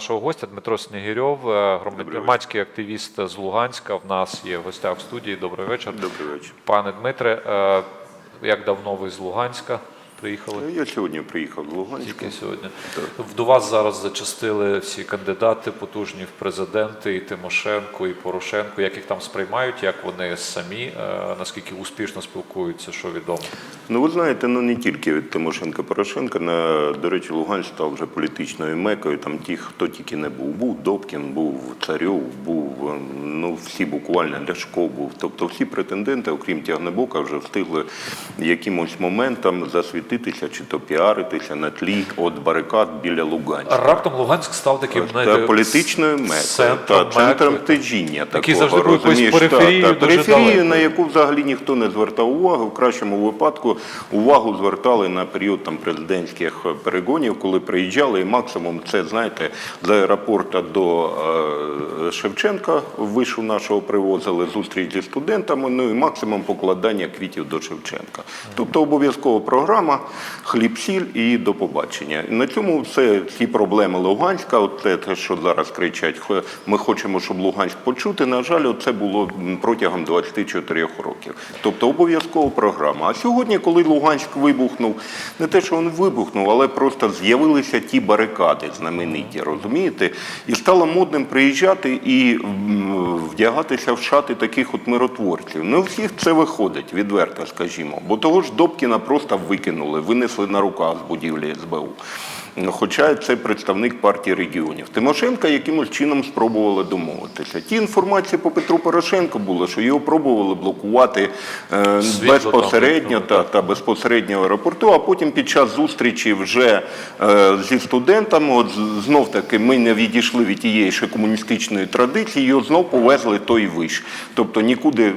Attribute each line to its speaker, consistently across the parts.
Speaker 1: нашого гостя Дмитро Снігирьов, е, громадський активіст з Луганська. В нас є в гостях в студії. Добрий вечір.
Speaker 2: Добрий вечір.
Speaker 1: Пане Дмитре, е, як давно ви з Луганська приїхали?
Speaker 2: Я сьогодні приїхав з Луганська.
Speaker 1: Тільки сьогодні. До вас зараз зачастили всі кандидати потужні в президенти, і Тимошенко, і Порошенко. Як їх там сприймають, як вони самі, е, наскільки успішно спілкуються, що відомо?
Speaker 2: Ну, ви знаєте, ну не тільки від Тимошенка Порошенка. На, до речі, Луганськ став вже політичною мекою. Там ті, хто тільки не був. Був Добкін, був Царьов, був ем, ну всі буквально Ляшко був. Тобто всі претенденти, окрім Тягнебока, вже встигли якимось моментом засвітитися чи то піаритися на тлі от барикад біля Луганська.
Speaker 1: Раптом Луганськ став таким
Speaker 2: Та політичною метою,
Speaker 1: центром
Speaker 2: та центром
Speaker 1: Який
Speaker 2: такого, розумієш,
Speaker 1: периферією,
Speaker 2: та, та,
Speaker 1: далеко.
Speaker 2: на яку взагалі ніхто не звертав увагу. В кращому випадку увагу звертали на період там президентських перегонів, коли приїжджали, і максимум це знаєте з аеропорта до е, Шевченка вишу нашого привозили зустріч зі студентами. Ну і максимум покладання квітів до Шевченка. Тобто обов'язкова програма, хліб, сіль і до побачення. На цьому все ці проблеми Луганська. От те, що зараз кричать. Ми хочемо, щоб Луганськ почути. На жаль, це було протягом 24 років. Тобто обов'язкова програма. А сьогодні, коли Луганськ вибухнув, не те, що він вибухнув, але просто з'явилися ті барикади знамениті, розумієте? І стало модним приїжджати і вдягатися в шати таких от миротворців. Не у всіх це виходить, відверто скажімо. Бо того ж Добкіна просто викинули, винесли на руках з будівлі СБУ. Хоча це представник партії регіонів. Тимошенка якимось чином спробували домовитися. Ті інформації по Петру Порошенку було, що його пробували блокувати е,
Speaker 1: Світло
Speaker 2: безпосередньо та, та безпосередньо в аеропорту, а потім під час зустрічі вже е, зі студентами, от знов таки ми не відійшли від тієї ще комуністичної традиції, його знов повезли той виш. Тобто нікуди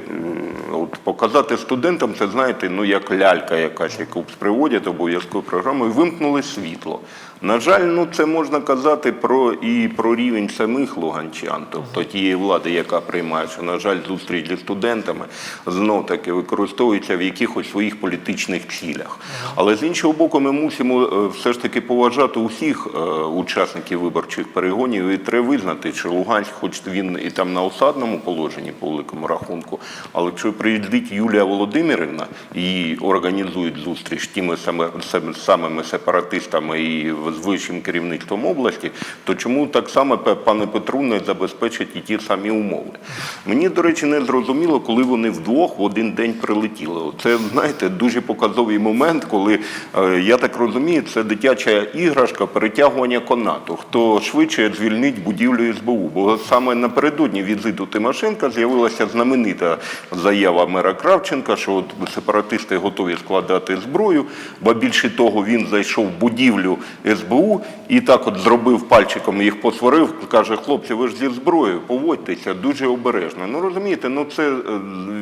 Speaker 2: от, показати студентам, це знаєте, ну як лялька якась, яку приводять обов'язкову програму, і вимкнули світло. На жаль, ну це можна казати про і про рівень самих луганчан, тобто тієї влади, яка приймає, що на жаль, зустріч зі студентами знов таки використовується в якихось своїх політичних цілях. Але з іншого боку, ми мусимо е, все ж таки поважати усіх е, учасників виборчих перегонів і треба визнати, що Луганськ, хоч він і там на осадному положенні по великому рахунку, але якщо приїздить Юлія Володимирівна і організують зустріч тими самими сепаратистами і з вищим керівництвом області, то чому так само пане Петру не забезпечить і ті самі умови? Мені, до речі, не зрозуміло, коли вони вдвох в один день прилетіли. Це, знаєте, дуже показовий момент, коли е, я так розумію, це дитяча іграшка перетягування канату. Хто швидше звільнить будівлю СБУ? Бо саме напередодні візиту Тимошенка з'явилася знаменита заява мера Кравченка, що от сепаратисти готові складати зброю, бо більше того, він зайшов в будівлю СБУ і так от зробив пальчиком, їх посварив, каже, хлопці, ви ж зі зброєю, поводьтеся дуже обережно. Ну розумієте, ну це е,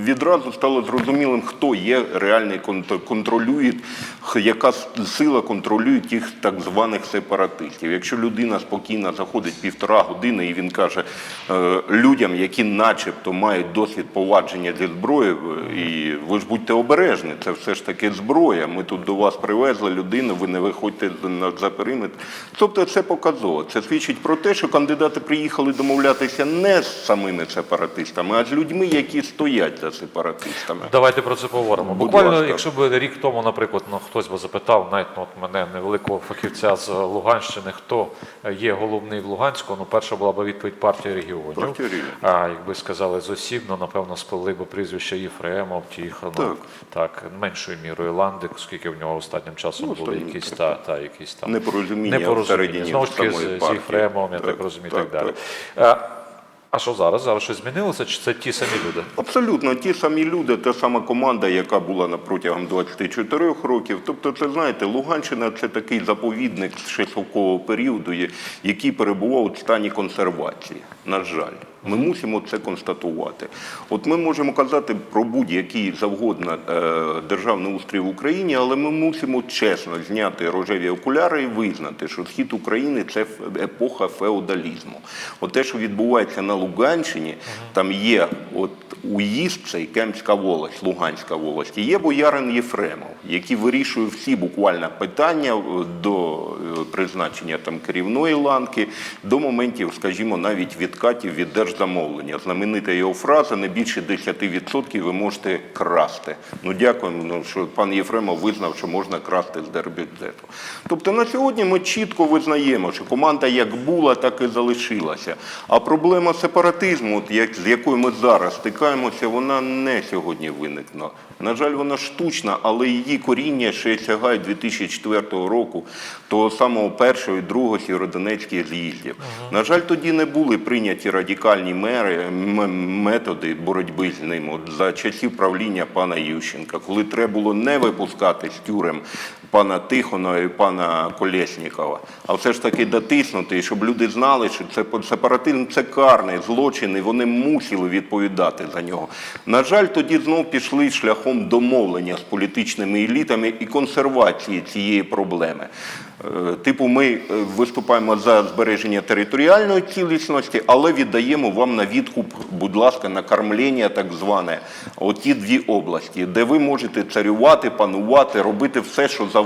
Speaker 2: відразу стало зрозумілим, хто є реальний контролює, яка сила контролює тих так званих сепаратистів. Якщо людина спокійно заходить півтора години і він каже е, людям, які начебто мають досвід повадження зі зброєю, е, і ви ж будьте обережні, це все ж таки зброя. Ми тут до вас привезли людину, ви не виходьте на- за периметр. Тобто це показово. Це свідчить про те, що кандидати приїхали домовлятися не з самими сепаратистами, а з людьми, які стоять за сепаратистами.
Speaker 1: Давайте про це поговоримо.
Speaker 2: Будь
Speaker 1: Буквально,
Speaker 2: ласка.
Speaker 1: якщо б рік тому, наприклад, ну хтось би запитав, навіть ну, от мене невеликого фахівця з Луганщини, хто є головний в Луганську, ну перша була б відповідь партії регіонів.
Speaker 2: Партія.
Speaker 1: А якби сказали з осіб, ну напевно сплели б прізвища Єфремов, Тіханов,
Speaker 2: Так.
Speaker 1: так меншою мірою Ландик, оскільки в нього останнім часом
Speaker 2: Ну,
Speaker 1: були якісь та, та якісь там
Speaker 2: Непорозуміння всередині
Speaker 1: Знову ж таки з,
Speaker 2: самої
Speaker 1: з. Єфремовим, я так,
Speaker 2: Так,
Speaker 1: розумію, і так,
Speaker 2: так,
Speaker 1: далі. Е, А що зараз? Зараз щось змінилося? Чи це ті самі люди?
Speaker 2: Абсолютно ті самі люди, та сама команда, яка була протягом 24 років. Тобто, це знаєте, Луганщина це такий заповідник ще совкового періоду, який перебував у стані консервації. На жаль, ми мусимо це констатувати. От ми можемо казати про будь-який завгодно е, державний устрій в Україні, але ми мусимо чесно зняти рожеві окуляри і визнати, що схід України це епоха феодалізму. От те, що відбувається на Луганщині, там є от уїзд, цей Кемська волость, Луганська волость, і є боярин Єфремов, який вирішує всі буквально питання е, до е, призначення там керівної ланки, до моментів, скажімо, навіть відкатів від держзамовлення. Знаменита його фраза не більше 10% ви можете красти. Ну дякуємо, ну, що пан Єфремов визнав, що можна красти з держбюджету. Тобто на сьогодні ми чітко визнаємо, що команда як була, так і залишилася. А проблема сепаратизму, як, з якою ми зараз стикаємося, вона не сьогодні виникла. На жаль, вона штучна, але її коріння ще сягають 2004 року, того самого першого і другого сєвєродонецьких з'їздів. На жаль, тоді не були прийняті радикальні мери, методи боротьби з ним. От за часів правління пана Ющенка, коли треба було не випускати з тюрем пана Тихона і пана Колєснікова, а все ж таки дотиснути, щоб люди знали, що це сепаратизм це карний злочин, і вони мусили відповідати за нього. На жаль, тоді знов пішли шляхом домовлення з політичними елітами і консервації цієї проблеми. Е, Типу, ми е, виступаємо за збереження територіальної цілісності, але віддаємо вам на відкуп, будь ласка, на кормлення так зване, оті дві області, де ви можете царювати, панувати, робити все, що завгодно,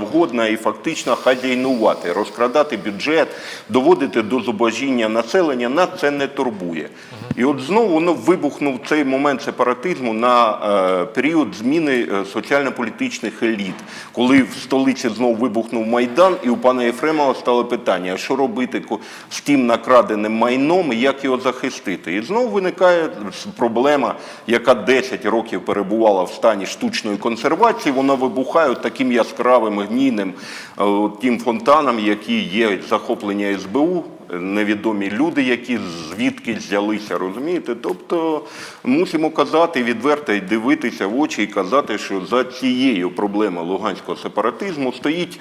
Speaker 2: і фактично хазяйнувати, розкрадати бюджет, доводити до зубожіння населення, нас це не турбує. І от знову воно вибухнув цей момент сепаратизму на е, період зміни е, соціально-політичних еліт, коли в столиці знову вибухнув Майдан, і у пана Єфремова стало питання, що робити з тим накраденим майном і як його захистити. І знову виникає проблема, яка 10 років перебувала в стані штучної консервації, вона вибухає таким яскравим гнійним е, тим фонтаном, які є захоплення СБУ, невідомі люди, які звідки взялися, розумієте? Тобто мусимо казати відверто і дивитися в очі і казати, що за цією проблемою луганського сепаратизму стоїть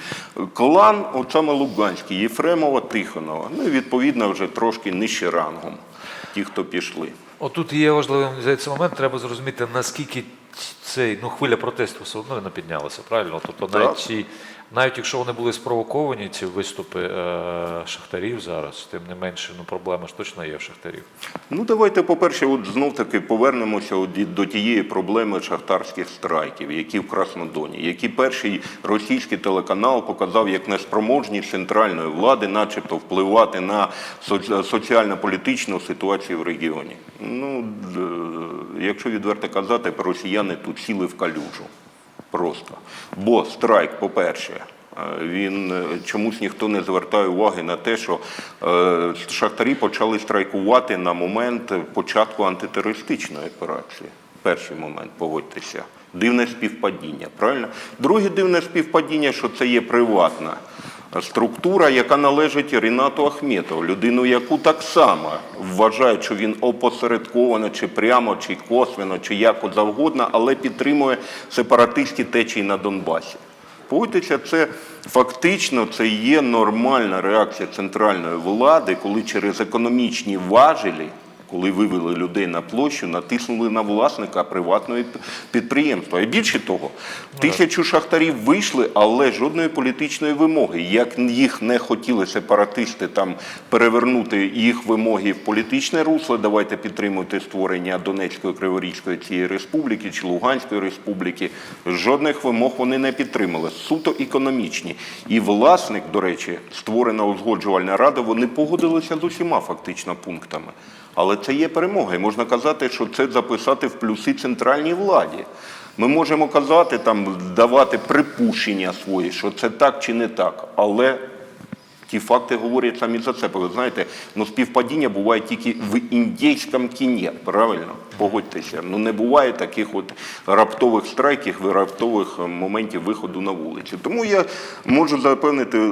Speaker 2: клан, от саме Луганський, Єфремова, Тихонова. Ну і відповідно вже трошки нижче рангом, ті, хто пішли.
Speaker 1: Отут є важливим здається, момент, треба зрозуміти, наскільки цей ну, хвиля протесту все одно не піднялася, правильно? Тобто навіть ці, навіть якщо вони були спровоковані, ці виступи е, шахтарів зараз, тим не менше, ну проблема ж точно є в шахтарів.
Speaker 2: Ну, давайте, по-перше, от знов-таки повернемося от до тієї проблеми шахтарських страйків, які в Краснодоні, які перший російський телеканал показав як неспроможність центральної влади, начебто впливати на соці- соціально-політичну ситуацію в регіоні. Ну, якщо відверто казати, росіяни тут сіли в калюжу. Просто. Бо страйк, по-перше, е, він е, чомусь ніхто не звертає уваги на те, що е, шахтарі почали страйкувати на момент початку антитерористичної операції. Перший момент, погодьтеся. Дивне співпадіння, правильно? Друге дивне співпадіння, що це є приватна структура, яка належить Рінату Ахметову, людину, яку так само вважають, що він опосередковано, чи прямо, чи косвенно, чи як завгодно, але підтримує сепаратистські течії на Донбасі. Погодьтеся, це фактично це є нормальна реакція центральної влади, коли через економічні важелі, коли вивели людей на площу, натиснули на власника приватного підприємства. І більше того, тисячу шахтарів вийшли, але жодної політичної вимоги. Як їх не хотіли сепаратисти там перевернути їх вимоги в політичне русло, давайте підтримуйте створення Донецької Криворізької цієї республіки чи Луганської республіки. Жодних вимог вони не підтримали, суто економічні. І власник, до речі, створена узгоджувальна рада, вони погодилися з усіма фактично пунктами. Але це є перемога. І можна казати, що це записати в плюси центральній владі. Ми можемо казати, там, давати припущення свої, що це так чи не так. Але ті факти говорять самі за себе. Ви знаєте, ну співпадіння буває тільки в індійському кіні, правильно? Погодьтеся. Ну не буває таких от раптових страйків і раптових е, моментів виходу на вулицю. Тому я можу запевнити,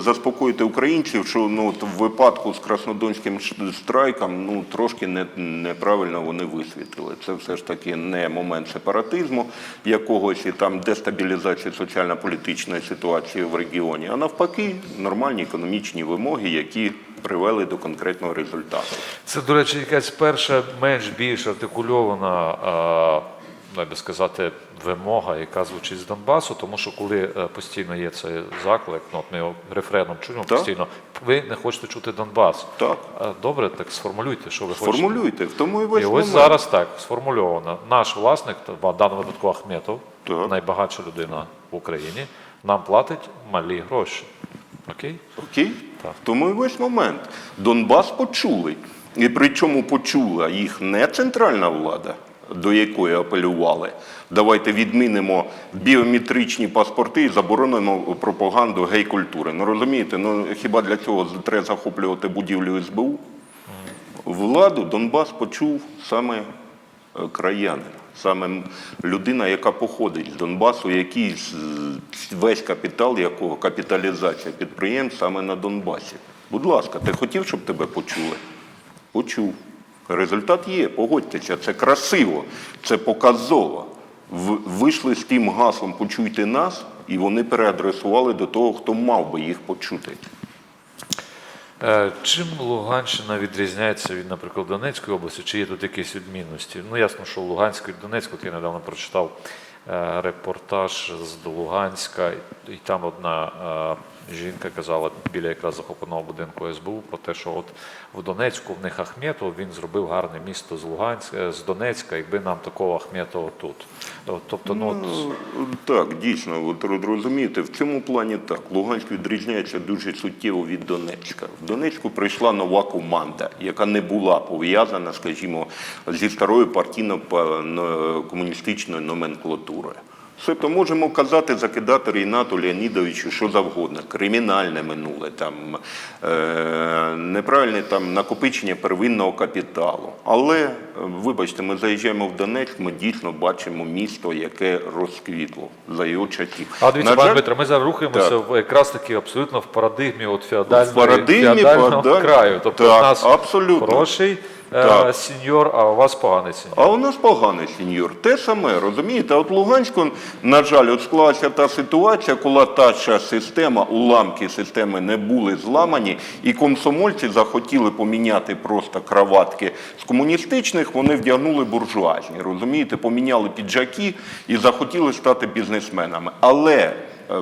Speaker 2: заспокоїти українців, що ну от в випадку з краснодонським страйком ну трошки не, неправильно вони висвітлили. Це все ж таки не момент сепаратизму якогось і там дестабілізації соціально-політичної ситуації в регіоні, а навпаки, нормальні економічні вимоги, які привели до конкретного результату.
Speaker 1: Це, до речі, якась перша менш більш артикульована а, ну, би сказати, вимога, яка звучить з Донбасу, тому що коли е, постійно є цей заклик, ну от ми його рефреном чуємо
Speaker 2: Так.
Speaker 1: постійно, ви не хочете чути Донбас.
Speaker 2: Так.
Speaker 1: Добре, так сформулюйте, що ви хочете.
Speaker 2: Формулюйте, в тому і весь
Speaker 1: І ось зараз так сформульовано. Наш власник, в даному випадку Ахметов,
Speaker 2: Так.
Speaker 1: найбагатша людина в Україні, нам платить малі гроші. Окей?
Speaker 2: Окей?
Speaker 1: Так.
Speaker 2: Тому і весь момент. Донбас почули. І причому почула їх не центральна влада, до якої апелювали. Давайте відмінимо біометричні паспорти і заборонено пропаганду гей-культури. Ну розумієте, ну хіба для цього треба захоплювати будівлю СБУ? Владу Донбас почув саме е, краянин, саме людина, яка походить з Донбасу, який весь капітал, якого капіталізація підприємств саме на Донбасі. Будь ласка, ти хотів, щоб тебе почули? Почув. Результат є, погодьтеся, це красиво, це показово. Вийшли з тим гаслом Почуйте нас, і вони переадресували до того, хто мав би їх почути.
Speaker 1: Е, Чим Луганщина відрізняється від, наприклад, Донецької області? Чи є тут якісь відмінності? Ну, ясно, що Луганська і Донецьку, я недавно прочитав е, репортаж з Луганська, і там одна е, жінка казала біля якраз захопленого будинку СБУ про те, що от в Донецьку в них Ахметов, він зробив гарне місто з Луганська, з Донецька, якби нам такого Ахметова тут. Тобто, ну, от,
Speaker 2: Ну, Так, дійсно, от роз- розумієте, в цьому плані так. Луганськ відрізняється дуже суттєво від Донецька. В Донецьку прийшла нова команда, яка не була пов'язана, скажімо, зі старою партійно-комуністичною номенклатурою. Все то можемо казати, закидати Рінату Леонідовичу що завгодно, кримінальне минуле, там, е, неправильне там, накопичення первинного капіталу. Але, е, вибачте, ми заїжджаємо в Донецьк, ми дійсно бачимо місто, яке розквітло за його часів.
Speaker 1: А дивіться, пане Дмитро, ми зараз рухаємося
Speaker 2: Так.
Speaker 1: в якраз таки абсолютно в парадигмі от феодальної,
Speaker 2: В парадигмі
Speaker 1: феодального
Speaker 2: феодаль-
Speaker 1: краю. Тобто
Speaker 2: Так,
Speaker 1: у нас
Speaker 2: абсолютно.
Speaker 1: хороший е,
Speaker 2: Так.
Speaker 1: сеньор, а у вас поганий сеньор.
Speaker 2: А у нас поганий сеньор. Те саме, розумієте? От Луганську, на жаль, от склалася та ситуація, коли та ж система, уламки системи не були зламані, і комсомольці захотіли поміняти просто краватки з комуністичних, вони вдягнули буржуазні, розумієте, поміняли піджаки і захотіли стати бізнесменами. Але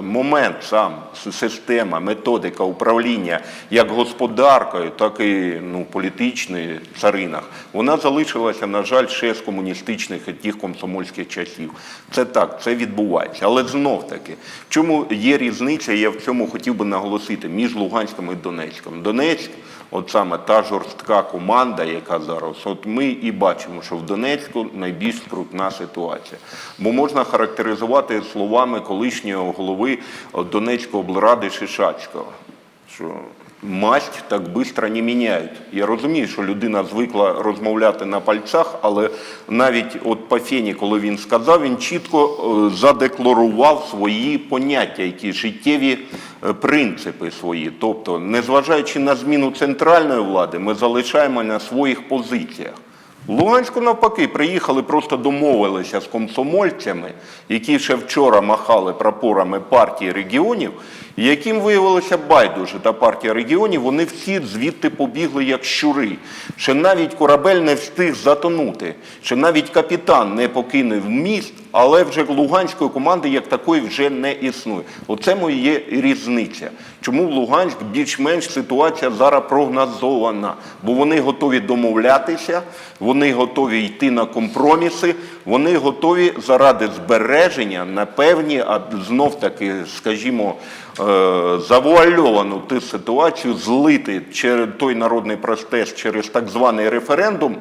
Speaker 2: момент сам, система, методика управління як господаркою, так і ну, політичної царинах, вона залишилася, на жаль, ще з комуністичних і тих комсомольських часів. Це так, це відбувається. Але знов таки, в чому є різниця, я в цьому хотів би наголосити, між Луганськом і Донецьком. Донецьк, от саме та жорстка команда, яка зараз, от ми і бачимо, що в Донецьку найбільш скрутна ситуація. Бо можна характеризувати словами колишнього голови Донецької облради Шишацького, що масть так швидко не міняють. Я розумію, що людина звикла розмовляти на пальцях, але навіть от по фені, коли він сказав, він чітко е, задекларував свої поняття, які життєві е, принципи свої. Тобто, незважаючи на зміну центральної влади, ми залишаємо на своїх позиціях. В Луганську навпаки приїхали, просто домовилися з комсомольцями, які ще вчора махали прапорами партії регіонів, яким виявилося байдуже та партія регіонів, вони всі звідти побігли як щури. Ще навіть корабель не встиг затонути, ще навіть капітан не покинув міст, але вже Луганської команди як такої вже не існує. Оце моє різниця. Чому в Луганськ більш-менш ситуація зараз прогнозована? Бо вони готові домовлятися, вони готові йти на компроміси, вони готові заради збереження на певні, а знов таки, скажімо, завуальовану ту ситуацію злити через той народний протест через так званий референдум.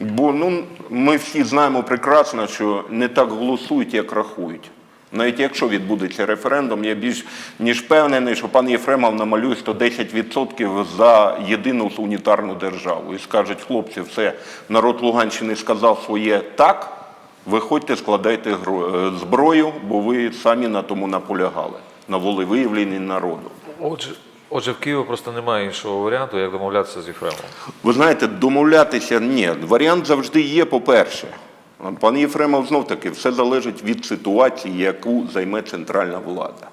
Speaker 2: Бо ну, ми всі знаємо прекрасно, що не так голосують, як рахують. Навіть якщо відбудеться референдум, я більш ніж впевнений, що пан Єфремов намалює 110% за єдину унітарну державу і скажуть, хлопці, все, народ Луганщини сказав своє так, виходьте, складайте е, зброю, бо ви самі на тому наполягали, на волевиявленні народу.
Speaker 1: Отже, отже, в Києві просто немає іншого варіанту, як домовлятися з Єфремом.
Speaker 2: Ви знаєте, домовлятися ні. Варіант завжди є, по-перше. Пан Єфремов знов таки, все залежить від ситуації, яку займе центральна влада.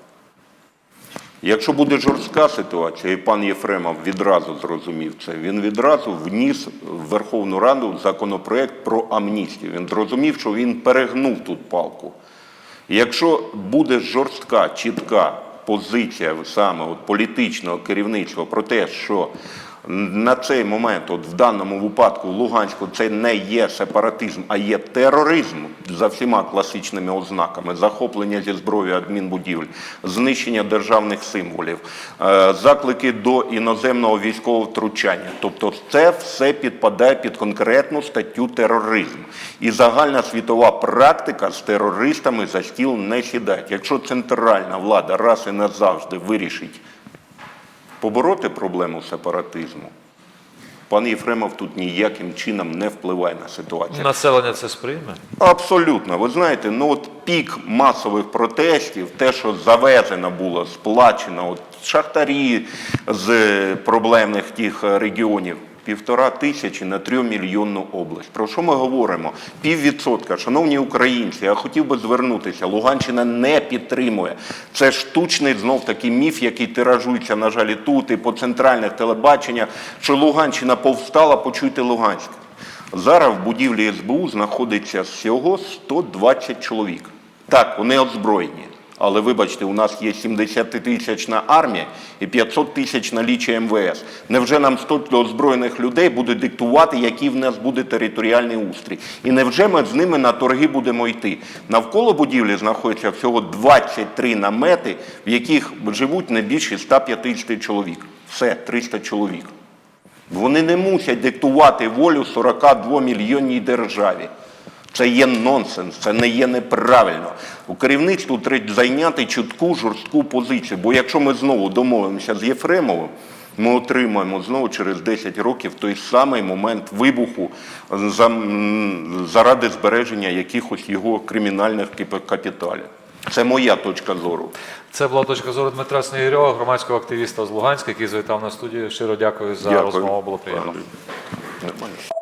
Speaker 2: Якщо буде жорстка ситуація, і пан Єфремов відразу зрозумів це, він відразу вніс в Верховну Раду законопроект про амністію. Він зрозумів, що він перегнув тут палку. Якщо буде жорстка, чітка позиція саме от політичного керівництва про те, що на цей момент, от в даному випадку, в Луганську, це не є сепаратизм, а є тероризм за всіма класичними ознаками: захоплення зі зброєю адмінбудівель, знищення державних символів, е, заклики до іноземного військового втручання. Тобто, це все підпадає під конкретну статтю тероризм. І загальна світова практика з терористами за стіл не сідає. Якщо центральна влада раз і назавжди вирішить побороти проблему сепаратизму, пан Єфремов тут ніяким чином не впливає на ситуацію.
Speaker 1: Населення це сприйме.
Speaker 2: Абсолютно. Ви знаєте, ну от пік масових протестів, те, що завезено було, сплачено, от шахтарі з проблемних тих регіонів. Півтора тисячі на трьохмільйонну область. Про що ми говоримо? Піввідсотка. Шановні українці, я хотів би звернутися. Луганщина не підтримує. Це штучний знов такий міф, який тиражується, на жаль, і тут, і по центральних телебаченнях, що Луганщина повстала, почуйте Луганськ. Зараз в будівлі СБУ знаходиться всього 120 чоловік. Так, вони озброєні. Але вибачте, у нас є 70-тисячна армія і 500 тисяч налічує МВС. Невже нам 100 озброєних людей буде диктувати, який в нас буде територіальний устрій? І невже ми з ними на торги будемо йти? Навколо будівлі знаходиться всього 23 намети, в яких живуть не більше 150 чоловік. Все, 300 чоловік. Вони не мусять диктувати волю 42 мільйонній державі. Це є нонсенс, це не є неправильно. У керівництву треба зайняти чітку жорстку позицію. Бо якщо ми знову домовимося з Єфремовим, ми отримаємо знову через 10 років той самий момент вибуху заради збереження якихось його кримінальних капіталів. Це моя точка зору.
Speaker 1: Це була точка зору Дмитра Снігирьова, громадського активіста з Луганська, який завітав на студію. Щиро дякую за
Speaker 2: Дякую.
Speaker 1: розмову. Було приємно.
Speaker 2: Нормально.